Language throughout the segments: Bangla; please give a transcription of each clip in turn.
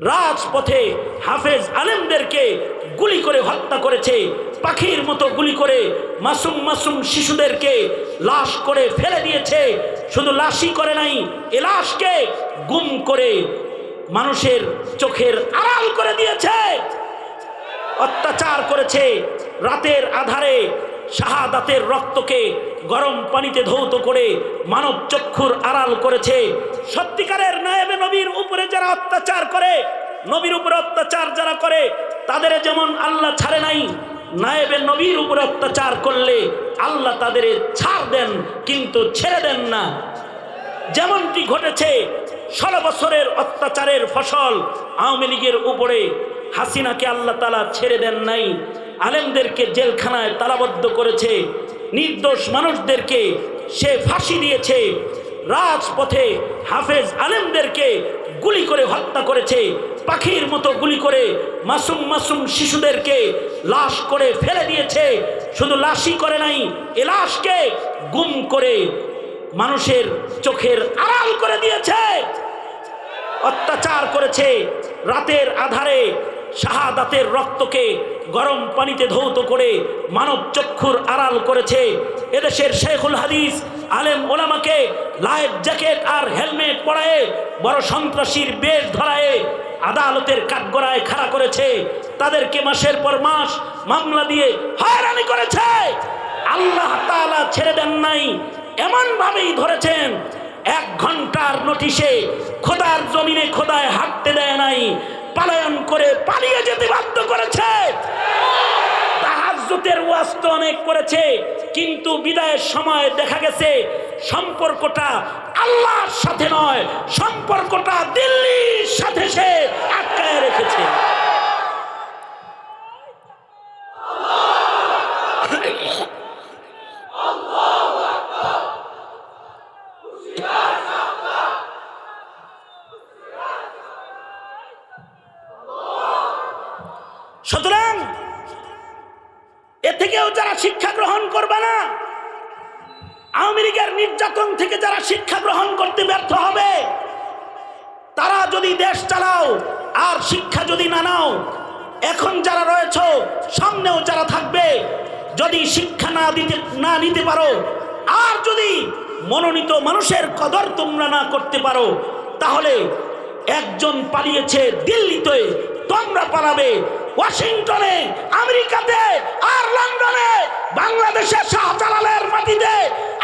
রাজপথে হাফেজ আলেমদেরকে গুলি করে হত্যা করেছে, পাখির মতো গুলি করে মাসুম মাসুম শিশুদেরকে লাশ করে ফেলে দিয়েছে। শুধু লাশই করে নাই, এ লাশকে গুম করে মানুষের চোখের আড়াল করে দিয়েছে। অত্যাচার করেছে, রাতের আধারে শাহাদাতের রক্তকে গরম পানিতে ধৌত করে মানব চক্ষুর আড়াল করেছে। সত্যিকারের নায়েবে নবীর উপরে যারা অত্যাচার করে, নবীর উপরে অত্যাচার যারা করে, তাদের যেমন আল্লাহ ছাড়ে নাই, নায়েবে নবীর উপরে অত্যাচার করলে আল্লাহ তাদের ছাড় দেন, কিন্তু ছেড়ে দেন না। যেমনটি ঘটেছে, ষোলো বছরের অত্যাচারের ফসল আওয়ামী লীগের উপরে হাসিনাকে আল্লাহ তালা ছেড়ে দেন নাই, আলেমদেরকে জেলখানায় তালাবদ্ধ করেছে, নির্দোষ মানুষদেরকে সে ফাঁসি দিয়েছে রাজপথে হাফেজ আলেমদেরকে গুলি করে হত্যা করেছে, পাখির মতো গুলি করে মাসুম মাসুম শিশুদেরকে লাশ করে ফেলে দিয়েছে। শুধু লাশই করে নাই, এ লাশকে গুম করে মানুষের চোখের আড়াল করে দিয়েছে। অত্যাচার করেছে, রাতের আধারে শাহাদাতের রক্তকে গরম পানিতে ধৌত করে মানব চক্ষুর আড়াল করেছে। এদেশের শেখুল হাদিস আলেম ওলামাকে লাইফ জ্যাকেট আর হেলমেট পরায়ে বড় সন্ত্রাসীর বেশ ধরায়ে আদালতের কাঠগড়ায় খাড়া করেছে। তাদেরকে মাসের পর মাস মামলা দিয়ে হয়রানি করেছে। আল্লাহ তালা ছেড়ে দেন নাই এমন ভাবেই ধরেছেন। এক ঘণ্টার নোটিশে খোদার জমিনে খোদায় হাঁটতে দেয় নাই, পালায়ন করে পালিয়ে যেতে বাধ্য করেছে। তাহাজ্জুতের ওয়াজ তো অনেক করেছে, কিন্তু বিদায়ের সময় দেখা গেছে সম্পর্কটা আল্লাহর সাথে নয়, সম্পর্কটা দিল্লির সাথে সে আটকায় রেখেছে সুতরাং এ থেকেও যারা শিক্ষা গ্রহণ করবে না লীগের নির্যাতন থেকে যারা শিক্ষা গ্রহণ করতে ব্যর্থ হবে, তারা যদি দেশ চালাও আর শিক্ষা যদি না নাও, এখন যারা রয়েছ, সামনেও যারা থাকবে, যদি শিক্ষা না দিতে, না নিতে পারো, আর যদি মনোনীত মানুষের কদর তোমরা না করতে পারো, তাহলে একজন পালিয়েছে দিল্লিতে পালাবে। ওয়াশিংটনে, আমেরিকাতে আর লন্ডনে বাংলাদেশের শাহজালালের মাটিতে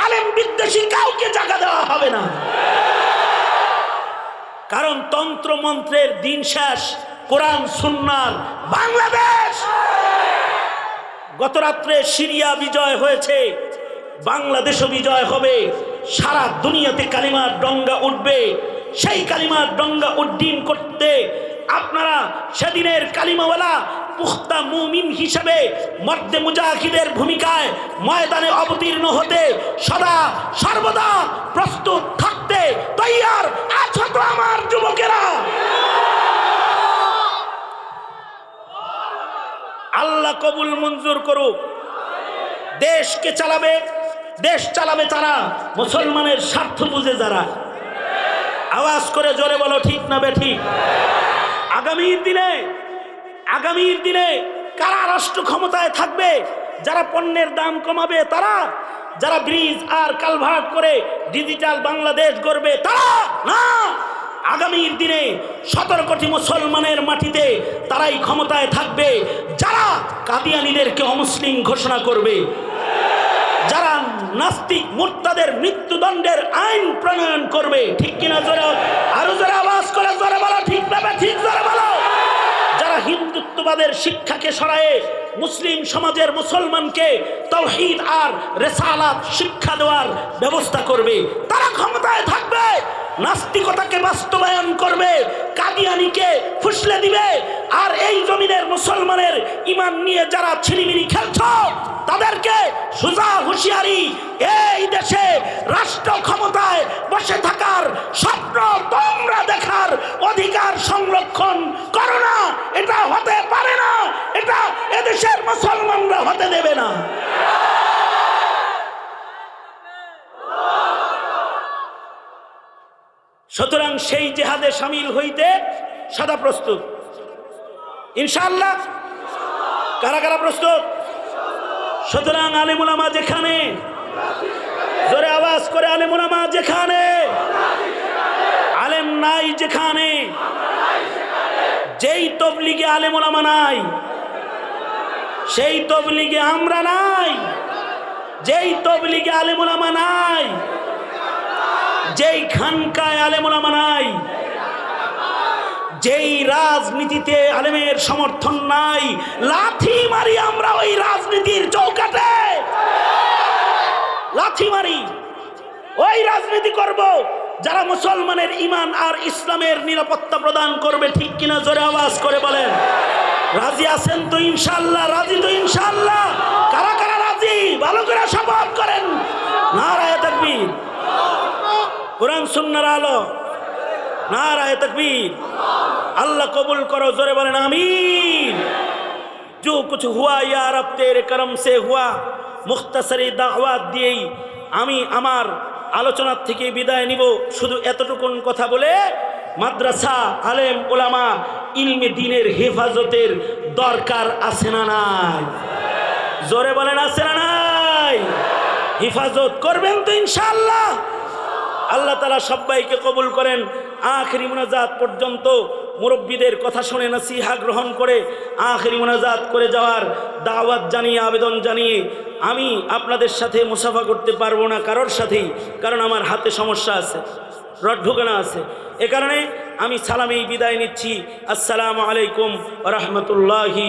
আলেম বিদ্বেষী কাউকে জায়গা দেওয়া হবে না। কারণ তন্ত্র মন্ত্রের দিন শেষ, কোরআন সুন্নার বাংলাদেশ! গত রাত্রে সিরিয়া বিজয় হয়েছে, বাংলাদেশও বিজয় হবে, সারা দুনিয়াতে কালিমার ডঙ্গা উঠবে, সেই কালিমার ডঙ্গা উড্ডীন করতে আপনারা সেদিনের কালিমাওয়ালা পুখতা মুমিন হিসেবে মর্দে মুজাহিদের ভূমিকায় ময়দানে অবতীর্ণ হতে সদা সর্বদা প্রস্তুত থাকতে তৈয়ার আছো তো আমার যুবকেরা। আল্লাহ কবুল মঞ্জুর করুক। দেশকে চালাবে, দেশ চালাবে তারা, মুসলমানের স্বার্থ বুঝে যারা। আওয়াজ করে জোরে বলো, ঠিক না বে ঠিক? আগামীর দিনে আগামীর দিনে কারা রাষ্ট্র ক্ষমতায় থাকবে? যারা পণ্যের দাম কমাবে তারা? যারা ব্রিজ আর কালভার্ট করে ডিজিটাল বাংলাদেশ গড়বে তারা? না! আগামীর দিনে সতেরো কোটি মুসলমানের মাটিতে তারাই ক্ষমতায় থাকবে। যারা কাদিয়ানিদেরকে অমুসলিম ঘোষণা করবে, যারা নাস্তিক মুরতাদের মৃত্যুদণ্ডের আইন প্রণয়ন করবে। ঠিক কিনা জোরে? আরও জোরে আওয়াজ করে জোরে বলো, ঠিক ভাবে ঠিক জোরে বলো। যারা হিন্দুত্ববাদের শিক্ষাকে সরায়ে মুসলিম সমাজের মুসলমানকে তৌহিদ আর রেসালাত শিক্ষা দেওয়ার ব্যবস্থা করবে, তারা ক্ষমতায় থাকবে। নাস্তিকতাকে বাস্তবায়ন করবে, কাদিয়ানিকে ফুসলে দিবে, আর এই জমিনের মুসলমানের ইমান নিয়ে যারা ছিনিমিনি খেলছ, তাদেরকে সুজা হুঁশিয়ারি এই দেশে রাষ্ট্র ক্ষমতায় বসে থাকার স্বপ্ন তোমরা দেখার অধিকার সংরক্ষণ করো না। এটা হতে পারে না, এটা এদেশের মুসলমানরা হতে দেবে না। সুতরাং সেই জেহাদে সামিল হইতে সাদা প্রস্তুত। ইনশাল্লাহ কারা কারা প্রস্তুত? সুতরাং আলিমুলামা যেখানে, জোরে আওয়াজ করে আলিমুলামা যেখানে, আলেম নাই যেখানে, যেই তবলিগে আলেমুলামা নাই, সেই তবলিগে আমরা নাই, যেই তবলিগে আলেমুলামা নাই যেই খানকায় আলেমুলামা নাই, যেই রাজনীতিতে আলেমের সমর্থন নাই, লাথি মারি আমরা ওই রাজনীতির চৌকাটে। লাথি মারি, ওই রাজনীতি করব, যারা মুসলমানের ইমান আর ইসলামের নিরাপত্তা প্রদান করবে, ঠিক কিনা জোরে আওয়াজ করে বলেন। রাজি আছেন তো ইনশাল্লাহ রাজি তো ইনশাল্লাহ কারা কারা রাজি? ভালো করে শপথ করেন। নারায় তকবীর। কোরআন সুন্নার আলো। নারায় তকবীর। আল্লাহ কবুল করো, জোরে বলেন, আমিন। جو কিছু হুয়া یا رب تیرے সে হুয়া। ہوا মুখতাসারি দাওয়াত দিয়েই আমি আমার আলোচনার থেকে বিদায় নিব। শুধু এতটুকুন কথা বলে মাদ্রাসা, আলেম, ওলামা, ইলমে দিনের হেফাজতের দরকার আছে না নাই? জোরে বলেন, আছে না নাই? হেফাজত করবেন তো ইনশাল্লাহ আল্লাহ তালা সবাইকে কবুল করেন। আখেরি মোনাজাত পর্যন্ত মুরব্বীদের কথা শুনে নাসিহা গ্রহণ করে আখেরি মোনাজাত করে যাওয়ার দাওয়াত জানিয়ে, আবেদন জানিয়ে আমি আপনাদের সাথে মুসাফা করতে পারব না কারোর সাথেই, কারণ আমার হাতে সমস্যা আছে, রড ঢুকানো আছে। এ কারণে আমি সালামেই বিদায় নিচ্ছি। আসসালামু আলাইকুম রহমতুল্লাহি